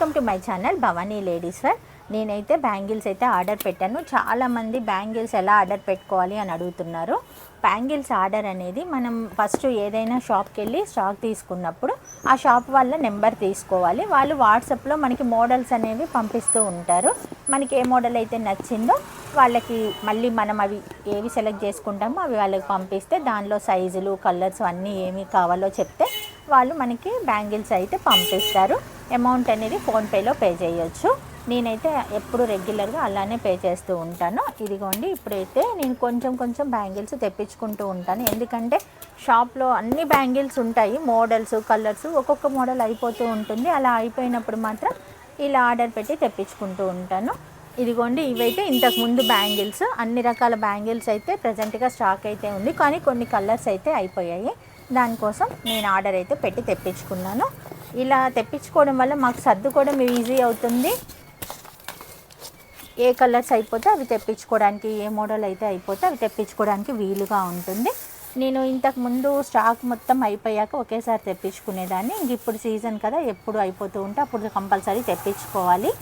Welcome to my channel Bhavani ladies wear నేనైతే bangles అయితే order పెట్టాను. చాలామంది బ్యాంగిల్స్ ఎలా ఆర్డర్ పెట్టుకోవాలి అని అడుగుతున్నారు. బ్యాంగిల్స్ ఆర్డర్ అనేది మనం ఫస్ట్ ఏదైనా షాప్కి వెళ్ళి స్టాక్ తీసుకున్నప్పుడు ఆ షాప్ వాళ్ళ నెంబర్ తీసుకోవాలి. వాళ్ళు వాట్సాప్లో మనకి మోడల్స్ అనేవి పంపిస్తూ ఉంటారు. మనకి ఏ మోడల్ అయితే నచ్చిందో వాళ్ళకి మళ్ళీ మనం అవి ఏవి సెలెక్ట్ చేసుకుంటామో అవి వాళ్ళకి పంపిస్తే దానిలో సైజులు కలర్స్ అన్నీ ఏమి కావాలో చెప్తే వాళ్ళు మనకి బ్యాంగిల్స్ అయితే పంపిస్తారు. అమౌంట్ అనేది ఫోన్పేలో పే చేయొచ్చు. నేనైతే ఎప్పుడు రెగ్యులర్గా అలానే పే చేస్తూ ఉంటాను. ఇదిగోండి ఇప్పుడైతే నేను కొంచెం కొంచెం బ్యాంగిల్స్ తెప్పించుకుంటూ ఉంటాను. ఎందుకంటే షాప్లో అన్ని బ్యాంగిల్స్ ఉంటాయి. మోడల్స్ కలర్స్ ఒక్కొక్క మోడల్ అయిపోతూ ఉంటుంది. అలా అయిపోయినప్పుడు మాత్రం ఇలా ఆర్డర్ పెట్టి తెప్పించుకుంటూ ఉంటాను. ఇదిగోండి ఇవైతే ఇంతకు ముందు బ్యాంగిల్స్. అన్ని రకాల బ్యాంగిల్స్ అయితే ప్రజెంట్గా స్టాక్ అయితే ఉంది. కానీ కొన్ని కలర్స్ అయితే అయిపోయాయి. దానికోసం నేను ఆర్డర్ అయితే పెట్టి తెప్పించుకున్నాను. ఇలా తెప్పించుకోవడం వల్ల మాకు సర్దుకోవడం ఈజీ అవుతుంది. ఏ కలర్స్ అయిపోతే అవి తెప్పించుకోవడానికి ఏ మోడల్ అయితే అయిపోతే అవి తెప్పించుకోవడానికి వీలుగా ఉంటుంది. నేను ఇంతకు ముందు స్టాక్ మొత్తం అయిపోయాక ఒకేసారి తెప్పించుకునేదాన్ని. ఇంక ఇప్పుడు సీజన్ కదా ఎప్పుడు అయిపోతూ ఉంటే అప్పుడు కంపల్సరీ తెప్పించుకోవాలి.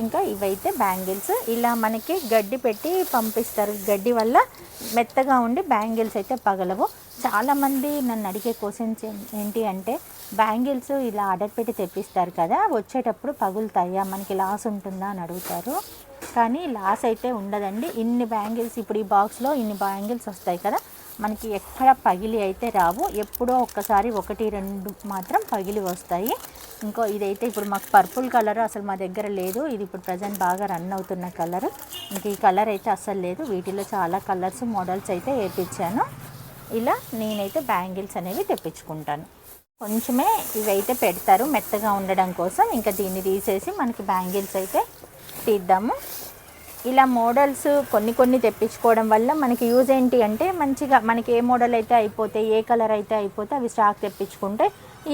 ఇంకా ఇవైతే బ్యాంగిల్స్. ఇలా మనకి గడ్డి పెట్టి పంపిస్తారు. గడ్డి వల్ల మెత్తగా ఉండి బ్యాంగిల్స్ అయితే పగలవు. చాలామంది నన్ను అడిగే క్వశ్చన్స్ ఏంటి అంటే బ్యాంగిల్స్ ఇలా ఆర్డర్ పెట్టి తెప్పిస్తారు కదా వచ్చేటప్పుడు పగులుతాయా? మనకి లాస్ ఉంటుందా? అని అడుగుతారు. కానీ లాస్ అయితే ఉండదండి. ఇన్ని బ్యాంగిల్స్ ఇప్పుడు ఈ బాక్స్లో ఇన్ని బ్యాంగిల్స్ వస్తాయి కదా మనకి ఎక్కడ పగిలి అయితే రావు. ఎప్పుడో ఒక్కసారి ఒకటి రెండు మాత్రం పగిలి వస్తాయి. ఇంకో ఇదైతే ఇప్పుడు మాకు పర్పుల్ కలర్ అసలు మా దగ్గర లేదు. ఇది ఇప్పుడు ప్రజెంట్ బాగా రన్ అవుతున్న కలర్ ఇంక ఈ కలర్ అయితే అస్సలు లేదు. వీటిలో చాలా కలర్స్ మోడల్స్ అయితే వేయించాను ఇలా నేనైతే బ్యాంగిల్స్ అనేవి తెప్పించుకుంటాను. కొంచెమే ఇవైతే పెడతారు మెత్తగా ఉండడం కోసం. ఇంకా దీన్ని తీసేసి మనకి బ్యాంగిల్స్ అయితే తీద్దాము. ఇలా మోడల్స్ కొన్ని కొన్ని తెప్పించుకోవడం వల్ల మనకి యూజ్ ఏంటి అంటే మంచిగా మనకి ఏ మోడల్ అయితే అయిపోతే ఏ కలర్ అయితే అయిపోతే అవి స్టాక్ తెప్పించుకుంటే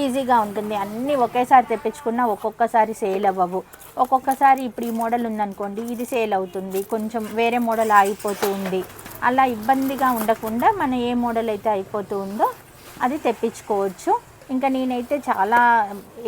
ఈజీగా ఉంటుంది. అన్నీ ఒకేసారి తెప్పించుకున్నా ఒక్కొక్కసారి సేల్ అవ్వవు. ఒక్కొక్కసారి ఇప్పుడు ఈ మోడల్ ఉందనుకోండి ఇది సేల్ అవుతుంది. కొంచెం వేరే మోడల్ ఆగిపోతూ ఉంది. అలా ఇబ్బందిగా ఉండకుండా మన ఏ మోడల్ అయితే అయిపోతూ ఉందో అది తెప్పించుకోవచ్చు. ఇంకా నేనైతే చాలా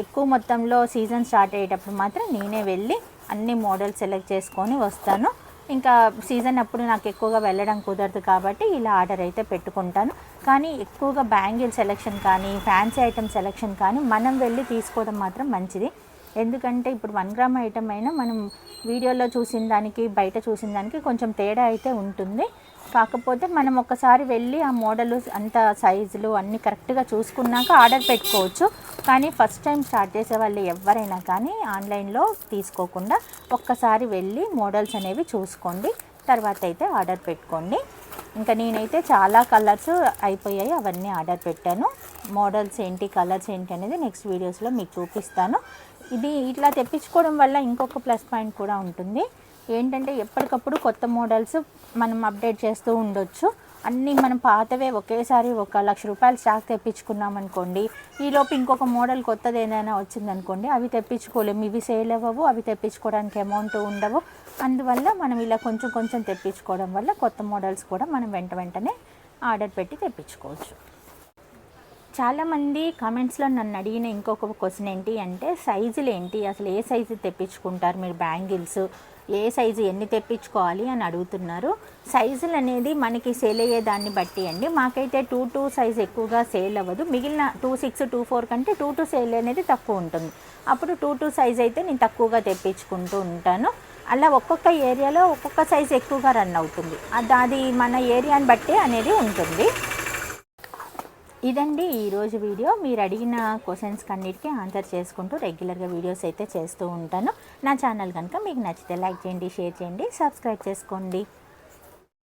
ఎక్కువ మొత్తంలో సీజన్ స్టార్ట్ అయ్యేటప్పుడు మాత్రం నేనే వెళ్ళి అన్ని మోడల్స్ సెలెక్ట్ చేసుకొని వస్తాను. ఇంకా సీజన్ అప్పుడు నాకు ఎక్కువగా వెళ్ళడం కుదరదు కాబట్టి ఇలా ఆర్డర్ అయితే పెట్టుకుంటాను. కానీ ఎక్కువగా బ్యాంగిల్ సెలెక్షన్ కానీ ఫ్యాన్సీ ఐటమ్ సెలెక్షన్ కానీ మనం వెళ్ళి తీసుకోవడం మాత్రం మంచిది. ఎందుకంటే ఇప్పుడు వన్ గ్రామ్ ఐటమ్ అయినా మనం వీడియోలో చూసిన దానికి బయట చూసిన దానికి కొంచెం తేడా అయితే ఉంటుంది. కాకపోతే మనం ఒకసారి వెళ్ళి ఆ మోడల్ అంత సైజులు అన్నీ కరెక్ట్గా చూసుకున్నాక ఆర్డర్ పెట్టుకోవచ్చు. కానీ ఫస్ట్ టైం స్టార్ట్ చేసే వాళ్ళు ఎవరైనా కానీ ఆన్లైన్లో తీసుకోకుండా ఒక్కసారి వెళ్ళి మోడల్స్ అనేవి చూసుకోండి. తర్వాత అయితే ఆర్డర్ పెట్టుకోండి. ఇంకా నేనైతే చాలా కలర్స్ అయిపోయాయి అవన్నీ ఆర్డర్ పెట్టాను. మోడల్స్ ఏంటి కలర్స్ ఏంటి అనేది నెక్స్ట్ వీడియోస్లో మీకు చూపిస్తాను. ఇది ఇట్లా తెప్పించుకోవడం వల్ల ఇంకొక ప్లస్ పాయింట్ కూడా ఉంటుంది. ఏంటంటే ఎప్పటికప్పుడు కొత్త మోడల్స్ మనం అప్డేట్ చేస్తూ ఉండొచ్చు. అన్నీ మనం పాతవే ఒకేసారి ఒక లక్ష రూపాయలు స్టాక్ తెప్పించుకున్నాం అనుకోండి ఈలోపు ఇంకొక మోడల్ కొత్తది ఏదైనా వచ్చిందనుకోండి అవి తెప్పించుకోలేము. ఇవి సేల్ అవ్వవు అవి తెప్పించుకోవడానికి అమౌంట్ ఉండవు. అందువల్ల మనం ఇలా కొంచెం కొంచెం తెప్పించుకోవడం వల్ల కొత్త మోడల్స్ కూడా మనం వెంట వెంటనే ఆర్డర్ పెట్టి తెప్పించుకోవచ్చు. చాలామంది కామెంట్స్లో నన్ను అడిగిన ఇంకొక క్వశ్చన్ ఏంటి అంటే సైజులు ఏంటి? అసలు ఏ సైజు తెప్పించుకుంటారు మీరు బ్యాంగిల్స్? ఏ సైజు ఎన్ని తెప్పించుకోవాలి? అని అడుగుతున్నారు. సైజులు అనేది మనకి సేల్ అయ్యే దాన్ని బట్టి అండి. మాకైతే టూ టూ సైజ్ ఎక్కువగా సేల్ అవ్వదు. మిగిలిన టూ సిక్స్ టూ ఫోర్ కంటే టూ టూ సేల్ అనేది తక్కువ ఉంటుంది. అప్పుడు టూ టూ సైజ్ అయితే నేను తక్కువగా తెప్పించుకుంటూ ఉంటాను. అలా ఒక్కొక్క ఏరియాలో ఒక్కొక్క సైజ్ ఎక్కువగా రన్ అవుతుంది. అది అది మన ఏరియాని బట్టి అనేది ఉంటుంది. ఇదండి ఈరోజు వీడియో. మీరు అడిగిన క్వశ్చన్స్ అన్నిటికీ ఆన్సర్ చేసుకుంటూ రెగ్యులర్గా వీడియోస్ అయితే చేస్తూ ఉంటాను. నా ఛానల్ కనుక మీకు నచ్చితే లైక్ చేయండి షేర్ చేయండి సబ్స్క్రైబ్ చేసుకోండి.